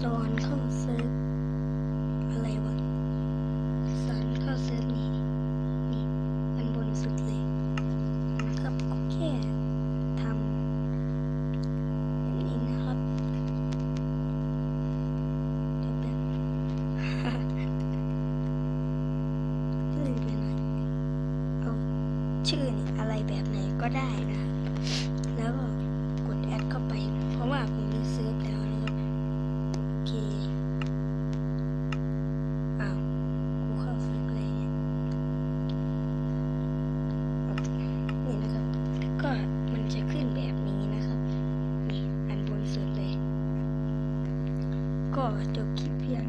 สอนเข้าเซิร์ฟอะไรวะสอนเข้าเซิร์ฟนี่นี่อันบนสุดเลยนะครับก็แค่ทำแบบนี้นะครับเดี๋ยวแบบลื่นไปหน่อยเอาชื่อนี่อะไรแบบไหนก็ได้นะแล้วก็ ก็มันจะขึ้นแบบนี้นะครับนี่อันบนสุดเลย ก็จบคลิปเพียง